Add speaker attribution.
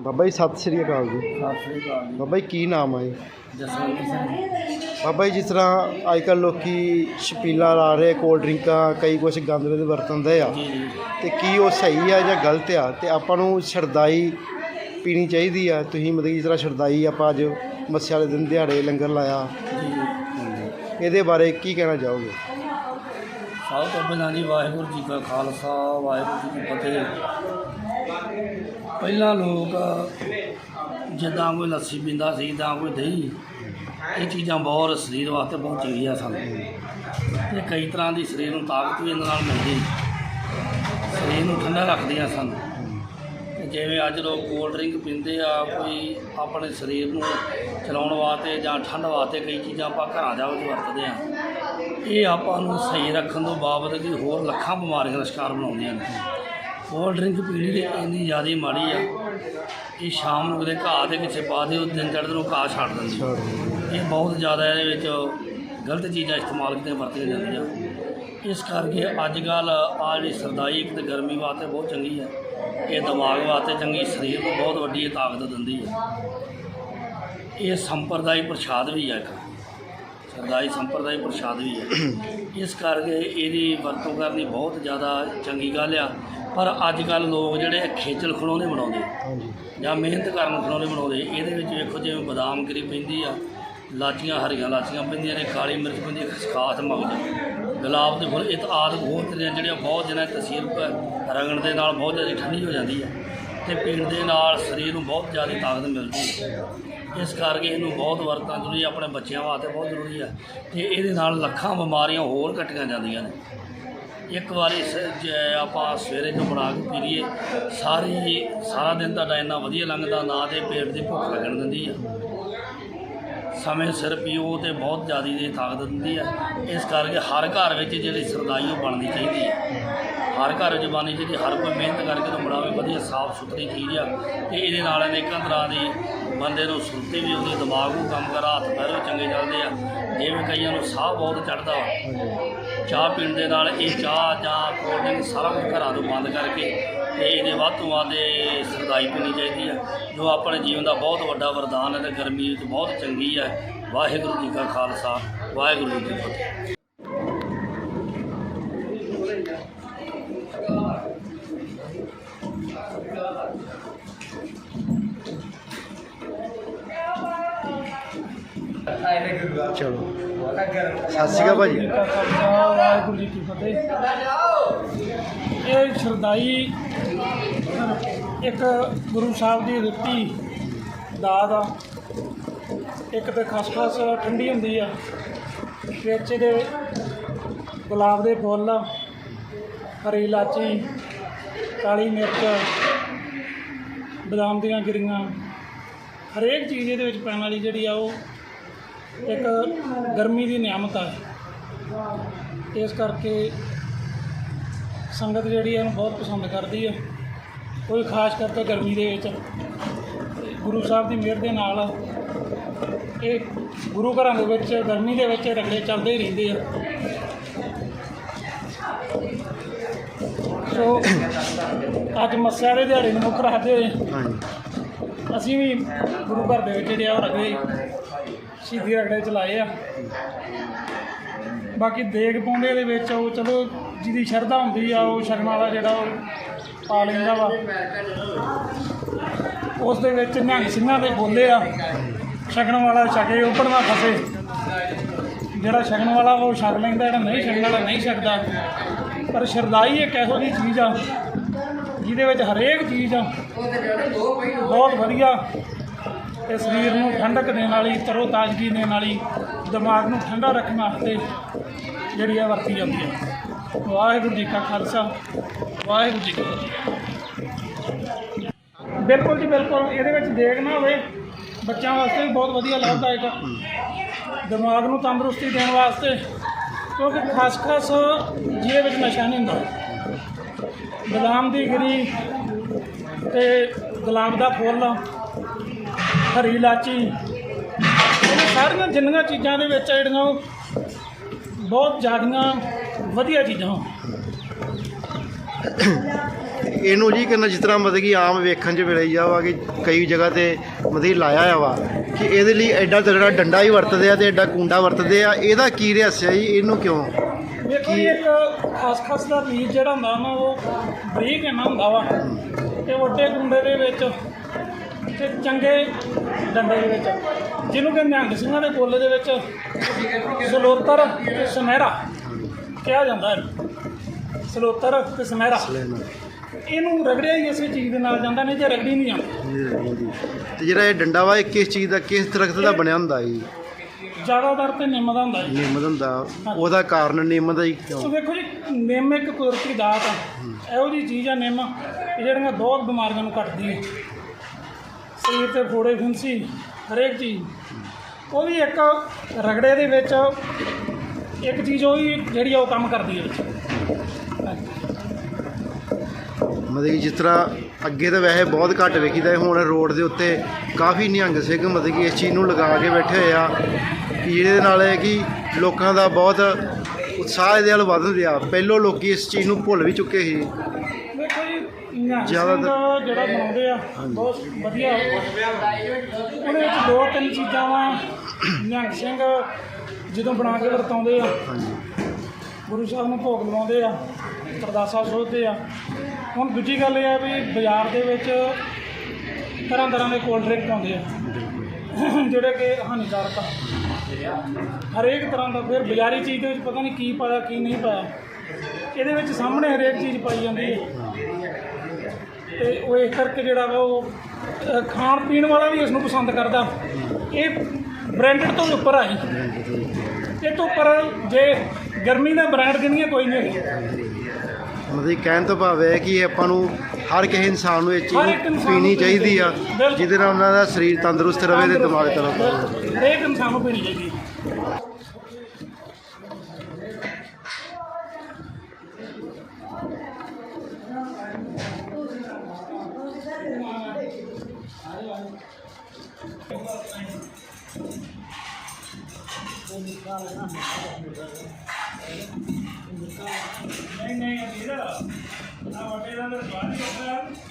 Speaker 1: ਬਾਬਾ ਜੀ ਸਤਿ ਸ੍ਰੀ ਅਕਾਲ ਜੀ।
Speaker 2: ਸਤਿ ਸ੍ਰੀ ਅਕਾਲ ਜੀ
Speaker 1: ਬਾਬਾ ਜੀ ਕੀ ਨਾਮ ਜੀ?
Speaker 2: ਜਸਵੰਤ ਸਿੰਘ
Speaker 1: ਬਾਬਾ ਜੀ ਜਿਸ ਤਰ੍ਹਾਂ ਅੱਜ ਕੱਲ੍ਹ ਲੋਕੀ ਛਪੀਲਾ ਲਾ ਰਹੇ ਕੋਲਡ ਡਰਿੰਕਾਂ ਕਈ ਕੁਛ ਗੰਦ ਦੇ ਵਰਤਨਦੇ ਆ। ਤੇ ਕੀ ਉਹ ਸਹੀ ਆ ਜਾਂ ਗਲਤ ਆ? ਤੇ ਆਪਾਂ ਨੂੰ ਸ਼ਰਦਾਈ ਪੀਣੀ ਚਾਹੀਦੀ ਆ। ਤੁਸੀਂ ਮਤਲਬ ਜਿਸ ਤਰ੍ਹਾਂ ਸ਼ਰਦਾਈ ਆਪਾਂ ਅੱਜ ਮੱਸਿਆ ਵਾਲੇ ਦਿਨ ਦਿਹਾੜੇ ਲੰਗਰ ਲਾਇਆ। ਇਹਦੇ ਬਾਰੇ ਕੀ ਕਹਿਣਾ ਚਾਹੋਗੇ?
Speaker 2: ਸਭ ਤੋਂ ਪਹਿਲਾਂ ਜੀ ਵਾਹਿਗੁਰੂ ਜੀ ਕਾ ਖਾਲਸਾ ਵਾਹਿਗੁਰੂ ਜੀ ਕੀ ਫਤਿਹ। ਪਹਿਲਾਂ ਲੋਕ ਜਿੱਦਾਂ ਕੋਈ ਲੱਸੀ ਪੀਂਦਾ ਸੀ, ਜਾਂ ਕੋਈ ਦਹੀਂ, ਇਹ ਚੀਜ਼ਾਂ ਬਹੁਤ ਸਰੀਰ ਵਾਸਤੇ ਬਹੁਤ ਚੰਗੀਆਂ ਸਨ। ਤੇ ਕਈ ਤਰ੍ਹਾਂ ਦੀ ਸਰੀਰ ਨੂੰ ਤਾਕਤ ਵੀ ਇਹਨਾਂ ਨਾਲ ਮਿਲਦੀ। ਸਰੀਰ ਨੂੰ ਠੰਡਾ ਰੱਖਦੀਆਂ ਸਨ। ਜਿਵੇਂ ਅੱਜ ਲੋਕ ਕੋਲਡ ਡਰਿੰਕ ਪੀਂਦੇ ਆ, ਕੋਈ ਆਪਣੇ ਸਰੀਰ ਨੂੰ ਚਲਾਉਣ ਵਾਸਤੇ ਜਾਂ ਠੰਡ ਵਾਸਤੇ ਕਈ ਚੀਜ਼ਾਂ ਆਪਾਂ ਘਰਾਂ ਦਾ ਵਿੱਚ ਵਰਤਦੇ ਆ। ਇਹ ਆਪਾਂ ਨੂੰ ਸਹੀ ਰੱਖਣ ਤੋਂ ਬਾਬਤ ਵੀ ਹੋਰ ਲੱਖਾਂ ਬਿਮਾਰੀਆਂ ਦਾ ਸ਼ਿਕਾਰ ਬਣਾਉਂਦੀਆਂ ਨੇ। ਕੋਲਡ ਡਰਿੰਕ ਪੀਣੀ ਤੇ ਇੰਨੀ ਜ਼ਿਆਦਾ ਮਾੜੀ ਆ ਇਹ ਸ਼ਾਮ ਨੂੰ ਕਿਤੇ ਘਾਹ ਦੇ ਪਿੱਛੇ ਪਾ ਦਿਓ ਦਿਨ ਚੜ੍ਹਦੇ ਨੂੰ ਘਾਹ ਛੱਡ ਦਿੰਦੀ। ਇਹ ਬਹੁਤ ਜ਼ਿਆਦਾ ਇਹਦੇ ਵਿੱਚ ਗਲਤ ਚੀਜ਼ਾਂ ਇਸਤੇਮਾਲ ਕੀਤੀਆਂ ਵਰਤੀਆਂ ਜਾਂਦੀਆਂ। ਇਸ ਕਰਕੇ ਅੱਜ ਕੱਲ ਆ ਜਿਹੜੀ ਸਰਦਾਈ ਇੱਕ ਤੇ ਗਰਮੀ ਵਾਸਤੇ ਬਹੁਤ ਚੰਗੀ ਹੈ ਇਹ ਦਿਮਾਗ ਵਾਸਤੇ ਚੰਗੀ ਸਰੀਰ ਨੂੰ ਬਹੁਤ ਵੱਡੀ ਤਾਕਤ ਦਿੰਦੀ ਹੈ ਇਹ ਸੰਪਰਦਾਇ ਪ੍ਰਸ਼ਾਦ ਵੀ ਹੈ ਇੱਕ। ਸਰਦਾਈ ਸੰਪਰਦਾਇ ਪ੍ਰਸ਼ਾਦ ਵੀ ਹੈ। ਇਸ ਕਰਕੇ ਇਹਦੀ ਵਰਤੋਂ ਕਰਨੀ ਬਹੁਤ ਜ਼ਿਆਦਾ ਚੰਗੀ ਗੱਲ ਆ। ਪਰ ਅੱਜ ਕੱਲ ਲੋਕ ਜਿਹੜੇ ਖੇਚਲ ਖਲੋਣੇ ਬਣਾਉਂਦੇ ਜਾਂ ਮਿਹਨਤ ਕਰਨ ਖਲੋਣੇ ਬਣਾਉਂਦੇ ਇਹਦੇ ਵਿੱਚ ਵੇਖੋ ਜਿਵੇਂ ਬਦਾਮ ਕਰੀ ਪੈਂਦੀ ਆ ਲਾਚੀਆਂ ਹਰੀਆਂ ਲਾਚੀਆਂ ਪੈਂਦੀਆਂ ਨੇ ਕਾਲੀ ਮਿਰਚ ਪੈਂਦੀ ਹੈ ਖਸਖਾਸ ਮਗਜ ਗੁਲਾਬ ਦੇ ਫੁੱਲ ਇਹ ਆਦਿ ਹੋਰ ਤਰ੍ਹਾਂ ਜਿਹੜੀਆਂ ਬਹੁਤ ਜਿਹਨਾਂ ਤਸੀਰ ਰਗਣ ਦੇ ਨਾਲ ਬਹੁਤ ਜ਼ਿਆਦਾ ਠੰਡੀ ਹੋ ਜਾਂਦੀ ਹੈ ਤੇ ਪੀਣ ਦੇ ਨਾਲ ਸਰੀਰ ਨੂੰ ਬਹੁਤ ਜ਼ਿਆਦਾ ਤਾਕਤ ਮਿਲਦੀ ਹੈ ਇਸ ਕਰਕੇ ਇਹਨੂੰ ਬਹੁਤ ਵਰਤਣਾ ਜ਼ਰੂਰੀ ਹੈ, ਆਪਣੇ ਬੱਚਿਆਂ ਵਾਸਤੇ ਬਹੁਤ ਜ਼ਰੂਰੀ ਹੈ ਤੇ ਇਹਦੇ ਨਾਲ ਲੱਖਾਂ ਬਿਮਾਰੀਆਂ ਹੋਰ ਕੱਟੀਆਂ ਜਾਂਦੀਆਂ ਨੇ। ਇੱਕ ਵਾਰੀ ਸ- ਜੇ ਆਪਾਂ ਸਵੇਰੇ ਤੋਂ ਬਣਾ ਕੇ ਪੀ ਲਈਏ ਸਾਰੀ ਸਾਰਾ ਦਿਨ ਤੁਹਾਡਾ ਇੰਨਾ ਵਧੀਆ ਲੰਘਦਾ ਨਾ ਤੇ ਪੇਟ ਦੀ ਭੁੱਖ ਲੱਗਣ ਦਿੰਦੀ ਆ। ਸਮੇਂ ਸਿਰ ਪੀਓ ਤੇ ਬਹੁਤ ਜ਼ਿਆਦਾ ਦੀ ਤਾਕਤ ਦਿੰਦੀ ਆ। ਇਸ ਕਰਕੇ ਹਰ ਘਰ ਵਿੱਚ ਜਿਹੜੀ ਸਰਦਾਈ ਉਹ ਬਣਨੀ ਚਾਹੀਦੀ ਹੈ ਹਰ ਘਰ ਵਿੱਚ ਬਣਨੀ ਚਾਹੀਦੀ ਹਰ ਕੋਈ ਮਿਹਨਤ ਕਰਕੇ ਤੋਂ ਬਣਾਵੇ ਵਧੀਆ ਸਾਫ਼ ਸੁਥਰੀ ਚੀਜ਼ ਆ। ਤੇ ਇਹਦੇ ਨਾਲ ਅਨੇਕਾਂ ਤਰ੍ਹਾਂ ਦੀ ਬੰਦੇ ਨੂੰ ਸੁਰਤੀ ਵੀ ਆਉਂਦੀ ਦਿਮਾਗ ਨੂੰ ਕੰਮ ਕਰਾ ਹੱਥ ਪੈਰ ਵੀ ਚੰਗੇ ਚੱਲਦੇ ਆ। ਜਿਵੇਂ ਕਈਆਂ ਨੂੰ ਸਾਹ ਬਹੁਤ ਚੜਦਾ ਵਾ। ਚਾਹ ਪੀਣ ਦੇ ਨਾਲ ਇਹ ਚਾਹ ਜਾਂ ਕੋਲਡ ਡਰਿੰਕ ਸਾਰਾ ਕੁਝ ਘਰਾਂ ਤੋਂ ਬੰਦ ਕਰਕੇ ਤੇ ਇਹਦੇ ਵੱਧ ਤੋਂ ਵੱਧ ਇਹ ਸਰਦਾਈ ਪੀਣੀ ਚਾਹੀਦੀ ਹੈ ਜੋ ਆਪਣੇ ਜੀਵਨ ਦਾ ਬਹੁਤ ਵੱਡਾ ਵਰਦਾਨ ਹੈ ਤੇ ਗਰਮੀ ਵਿੱਚ ਬਹੁਤ ਚੰਗੀ ਹੈ ਵਾਹਿਗੁਰੂ ਜੀ ਕਾ ਖਾਲਸਾ ਵਾਹਿਗੁਰੂ ਜੀ ਕੀ ਫਤਿਹ।
Speaker 1: ਚਲੋ। ਸਤਿ ਸ਼੍ਰੀ ਅਕਾਲ ਭਾਜੀ।
Speaker 3: ਵਾਹਿਗੁਰੂ ਜੀ ਕੀ ਫਤਿਹ ਇਹ ਸ਼ਰਦਾਈ ਇੱਕ ਗੁਰੂ ਸਾਹਿਬ ਦੀ ਦਿੱਤੀ ਦਾਤ ਆ। ਇੱਕ ਤੇ ਖਸਖਸ ਠੰਡੀ ਹੁੰਦੀ ਆ। ਵਿੱਚ ਇਹਦੇ ਗੁਲਾਬ ਦੇ ਫੁੱਲ ਹਰੀ ਇਲਾਚੀ ਕਾਲੀ ਮਿਰਚ ਬਦਾਮ ਦੀਆਂ ਗਿਰੀਆਂ। ਹਰੇਕ ਚੀਜ਼ ਇਹਦੇ ਵਿੱਚ ਪੈਣ ਵਾਲੀ ਜਿਹੜੀ ਆ ਉਹ ਇੱਕ ਗਰਮੀ ਦੀ ਨਿਆਮਤ ਆ। ਇਸ ਕਰਕੇ ਸੰਗਤ ਜਿਹੜੀ ਹੈ ਇਹਨੂੰ ਬਹੁਤ ਪਸੰਦ ਕਰਦੀ ਹੈ ਕੋਈ ਖਾਸ ਕਰਕੇ ਗਰਮੀ ਦੇ ਵਿੱਚ। ਗੁਰੂ ਸਾਹਿਬ ਦੀ ਮਿਹਰ ਦੇ ਨਾਲ ਇਹ ਗੁਰੂ ਘਰਾਂ ਦੇ ਵਿੱਚ ਗਰਮੀ ਦੇ ਵਿੱਚ ਰਗੜੇ ਚੱਲਦੇ ਹੀ ਰਹਿੰਦੇ ਆ। ਸੋ ਅੱਜ ਮੱਸਿਆ ਦੇ ਦਿਹਾੜੇ ਨੂੰ ਮੁੱਖ ਰੱਖਦੇ ਹੋਏ ਅਸੀਂ ਵੀ ਗੁਰੂ ਘਰ ਦੇ ਵਿੱਚ ਜਿਹੜੇ ਆ ਉਹ ਰਗੜੇ ਸ਼ਹੀਦੀ ਰਗੜੇ ਚਲਾਏ ਆ। ਬਾਕੀ ਦੇਗ ਪਾਉਂਦੇ ਦੇ ਵਿੱਚ ਉਹ ਚਲੋ ਜਿਹਦੀ ਸ਼ਰਧਾ ਹੁੰਦੀ ਆ, ਉਹ ਸ਼ਰਨ ਵਾਲਾ ਜਿਹੜਾ ਉਹ ਪਾ ਲੈਂਦਾ ਵਾ। ਉਸ ਦੇ ਵਿੱਚ ਨਿਹੰਗ ਸਿੰਘਾਂ ਦੇ ਬੋਲੇ ਆ। ਛਕਣ ਵਾਲਾ ਛਕੇ, ਉੱਪਰ ਨਾ ਫਸੇ। ਜਿਹੜਾ ਛਕਣ ਵਾਲਾ ਉਹ ਛਕ ਲੈਂਦਾ, ਜਿਹੜਾ ਨਹੀਂ ਛਕਣ ਵਾਲਾ ਨਹੀਂ ਛਕਦਾ। ਪਰ ਸ਼ਰਦਾਈ ਇੱਕ ਇਹੋ ਜਿਹੀ ਚੀਜ਼ ਆ, ਜਿਹਦੇ ਵਿੱਚ ਹਰੇਕ ਚੀਜ਼ ਆ। ਬਹੁਤ ਵਧੀਆ। ਤੇ ਸਰੀਰ ਨੂੰ ਠੰਡਕ ਦੇਣ ਵਾਲੀ ਤਰੋ ਤਾਜ਼ਗੀ ਦੇਣ ਵਾਲੀ, ਦਿਮਾਗ ਨੂੰ ਠੰਡਾ ਰੱਖਣ ਵਾਸਤੇ ਜਿਹੜੀ ਆ ਵਰਤੀ ਜਾਂਦੀ ਹੈ। ਵਾਹਿਗੁਰੂ ਜੀ ਕਾ ਖਾਲਸਾ, ਵਾਹਿਗੁਰੂ ਜੀ ਕੀ ਫਤਿਹ। ਬਿਲਕੁਲ ਜੀ ਬਿਲਕੁਲ, ਇਹਦੇ ਵਿੱਚ ਦੇਖ ਨਾ ਹੋਵੇ, ਬੱਚਿਆਂ ਵਾਸਤੇ ਵੀ ਬਹੁਤ ਵਧੀਆ ਲਾਭਦਾਇਕ ਆ। ਦਿਮਾਗ ਨੂੰ ਤੰਦਰੁਸਤੀ ਦੇਣ ਵਾਸਤੇ, ਕਿਉਂਕਿ ਖਸਖਸ ਜਿਹਦੇ ਵਿੱਚ ਨਸ਼ਾ ਨਹੀਂ ਹੁੰਦਾ। ਗੁਲਾਮ ਦੀ ਗਿਰੀ ਤੇ ਗੁਲਾਮ ਦਾ ਫੁੱਲ ਹਰੀ ਇਲਾਚੀ। ਇਹ ਸਾਰੀਆਂ ਜਿੰਨੀਆਂ ਚੀਜ਼ਾਂ ਦੇ ਵਿੱਚ ਜਿਹੜੀਆਂ ਉਹ ਬਹੁਤ ਜ਼ਿਆਦੀਆਂ ਵਧੀਆ ਚੀਜ਼ਾਂ
Speaker 1: ਇਹਨੂੰ ਜੀ ਕਰਨਾ ਜਿਸ ਤਰ੍ਹਾਂ ਮਤਲਬ ਕਿ ਆਮ ਵੇਖਣ 'ਚ ਮਿਲਿਆ ਜਾਵਾ ਕਿ ਕਈ ਜਗ੍ਹਾ ਤੇ ਮਤਲਬ ਕਿ ਲਾਇਆ ਵਾ ਕਿ ਇਹਦੇ ਲਈ ਐਡਾ ਤਗੜਾ ਡੰਡਾ ਹੀ ਵਰਤਦੇ ਆ ਤੇ ਐਡਾ ਕੁੰਡਾ ਵਰਤਦੇ ਆ ਇਹਦਾ ਕੀ ਰਹੱਸ ਹੈ ਜੀ? ਇਹਨੂੰ ਕਿਉਂ?
Speaker 3: ਵੇਖੋ ਜੀ ਇੱਕ ਖਸਖਸ ਦਾ ਬੀਜ ਜਿਹੜਾ ਹੁੰਦਾ ਨਾ ਉਹ ਬਰੀਕ ਇੰਨਾ ਹੁੰਦਾ ਵਾ ਤੇ ਵੱਡੇ ਕੁੰਡੇ ਦੇ ਵਿੱਚ ਤੇ ਚੰਗੇ ਡੰਡੇ ਦੇ ਵਿੱਚ। ਜਿਹਨੂੰ ਕਿ ਨਿਹੰਗ ਸਿੰਘਾਂ ਦੇ ਕੋਲੇ ਦੇ ਵਿੱਚ ਸਲੋਤਰ ਤੇ ਸੁਨਹਿਰਾ ਕਿਹਾ ਜਾਂਦਾ ਹੈ ਸਲੋਤਰ ਤੇ ਸੁਨਹਿਰਾ। ਇਹਨੂੰ ਰਗੜਿਆ ਹੀ ਇਸੇ ਚੀਜ਼ ਦੇ ਨਾਲ ਜਾਂਦਾ ਨਹੀਂ ਤੇ ਰਗੜੀ ਨਹੀਂ ਜਾਂਦਾ।
Speaker 1: ਤੇ ਜਿਹੜਾ ਇਹ ਡੰਡਾ ਵਾ ਇਹ ਕਿਸ ਚੀਜ਼ ਦਾ ਕਿਸ ਦਰਖਤ ਦਾ ਬਣਿਆ ਹੁੰਦਾ ਜੀ?
Speaker 3: ਜ਼ਿਆਦਾਤਰ ਤੇ ਨਿੰਮ ਦਾ ਹੁੰਦਾ ਜੀ।
Speaker 1: ਨਿੰਮ ਦਾ ਹੁੰਦਾ। ਉਹਦਾ ਕਾਰਨ ਨਿੰਮ ਦਾ ਹੀ
Speaker 3: ਸੋ
Speaker 1: ਕਿਉਂ
Speaker 3: ਵੇਖੋ ਜੀ ਨਿੰਮ ਇੱਕ ਕੁਦਰਤੀ ਦਾਤ ਆ। ਇਹੋ ਜੀ ਚੀਜ਼ ਆ ਨਿੰਮ ਜਿਹੜੀਆਂ ਬਹੁਤ ਬਿਮਾਰੀਆਂ ਨੂੰ ਕੱਟਦੀ ਹੈ ਸਰੀਰ ਤੇ ਫੋੜੇ ਫਿੰਸੀ ਹਰੇਕ ਚੀਜ਼। ਉਹ ਵੀ ਇੱਕ ਰਗੜੇ ਦੇ ਵਿੱਚ ਇੱਕ ਚੀਜ਼ ਉਹ ਵੀ ਜਿਹੜੀ ਆ ਉਹ ਕੰਮ ਕਰਦੀ ਹੈ
Speaker 1: ਮਤਲਬ ਕਿ ਜਿਸ ਤਰ੍ਹਾਂ ਅੱਗੇ ਤਾਂ ਵੈਸੇ ਬਹੁਤ ਘੱਟ ਵੇਖੀਦਾ ਹੈ, ਹੁਣ ਰੋਡ ਦੇ ਉੱਤੇ ਕਾਫੀ ਨਿਹੰਗ ਸਿੰਘ ਮਤਲਬ ਕਿ ਇਸ ਚੀਜ਼ ਨੂੰ ਲਗਾ ਕੇ ਬੈਠੇ ਹੋਏ ਆ ਕਿ ਜਿਹਦੇ ਨਾਲ ਹੈ ਕਿ ਲੋਕਾਂ ਦਾ ਬਹੁਤ ਉਤਸ਼ਾਹ ਇਹਦੇ ਵੱਲ ਵੱਧ ਰਿਹਾ ਪਹਿਲੋਂ ਲੋਕੀ ਇਸ ਚੀਜ਼ ਨੂੰ ਭੁੱਲ ਵੀ ਚੁੱਕੇ ਸੀ। ਜ਼ਿਆਦਾਤਰ-
Speaker 3: ਸਿੰਘ ਜਿਹੜਾ ਬਣਾਉਂਦੇ ਆ, ਬਹੁਤ ਵਧੀਆ ਉਹਦੇ ਵਿੱਚ ਦੋ ਤਿੰਨ ਚੀਜ਼ਾਂ ਵਾ, ਨਿਹੰਗ ਸਿੰਘ ਜਦੋਂ ਬਣਾ ਕੇ ਵਰਤਾਉਂਦੇ ਆ, ਗੁਰੂ ਸਾਹਿਬ ਨੂੰ ਭੋਗ ਲਵਾਉਂਦੇ ਆ ਅਰਦਾਸਾਂ ਸੋਧਦੇ ਆ। ਹੁਣ ਦੂਜੀ ਗੱਲ ਇਹ ਆ ਵੀ ਬਾਜ਼ਾਰ ਦੇ ਵਿੱਚ ਤਰ੍ਹਾਂ ਤਰ੍ਹਾਂ ਦੇ ਕੋਲਡ ਡਰਿੰਕ ਪਾਉਂਦੇ ਆ। ਜਿਹੜੇ ਕਿ ਹਾਨੀਕਾਰਕ ਆ। ਹਰੇਕ ਤਰ੍ਹਾਂ ਦਾ, ਫਿਰ ਬਾਜ਼ਾਰੀ ਚੀਜ਼ ਦੇ ਵਿੱਚ ਪਤਾ ਨਹੀਂ ਕੀ ਪਾਇਆ, ਕੀ ਨਹੀਂ ਪਾਇਆ। ਇਹਦੇ ਵਿੱਚ ਸਾਹਮਣੇ ਹਰੇਕ ਚੀਜ਼ ਪਾਈ ਜਾਂਦੀ ਹੈ ਤੇ ਉਹ ਇਸ ਕਰਕੇ ਜਿਹੜਾ ਵਾ ਉਹ ਅ, ਖਾਣ ਪੀਣ ਵਾਲਾ ਵੀ ਇਸ ਨੂੰ ਪਸੰਦ ਕਰਦਾ ਇਹ ਬ੍ਰਾਂਡਡ ਤੋਂ ਉੱਪਰ ਆਈ ਇਹ ਤੋਂ ਉੱਪਰ ਜੇ ਗਰਮੀ ਦਾ ਬ੍ਰਾਂਡ ਗਿਣੀਏ ਕੋਈ ਨਹੀਂ ਹੈਗੀ।
Speaker 1: ਮਤਲਬ ਕਿ ਕਹਿਣ ਤੋਂ ਭਾਵ ਹੈ ਕਿ ਆਪਾਂ ਨੂੰ ਹਰ ਕਿਸੇ ਇਨਸਾਨ ਨੂੰ ਇਹ
Speaker 3: ਹਰ ਇੱਕ
Speaker 1: ਚੀਜ਼
Speaker 3: ਇਨਸਾਨ
Speaker 1: ਪੀਣੀ ਚਾਹੀਦੀ ਆ
Speaker 3: ਬਿਲਕੁਲ।
Speaker 1: ਜਿਹਦੇ ਨਾਲ ਉਹਨਾਂ ਦਾ ਸਰੀਰ ਤੰਦਰੁਸਤ ਰਵੇ ਤੇ ਦਿਮਾਗ
Speaker 3: ਬਿਲਕੁਲ। ਹਰੇਕ ਇਨਸਾਨ ਨੂੰ ਪੀਣੀ ਚਾਹੀਦੀ ਹੈ ਨਹੀਂ ਨਹੀਂ ਵੀਰ ਆ ਵੱਡੇ ਦਾ ਤਾਂ ਸਵਾਲ ਹੀ ਹੁੰਦਾ।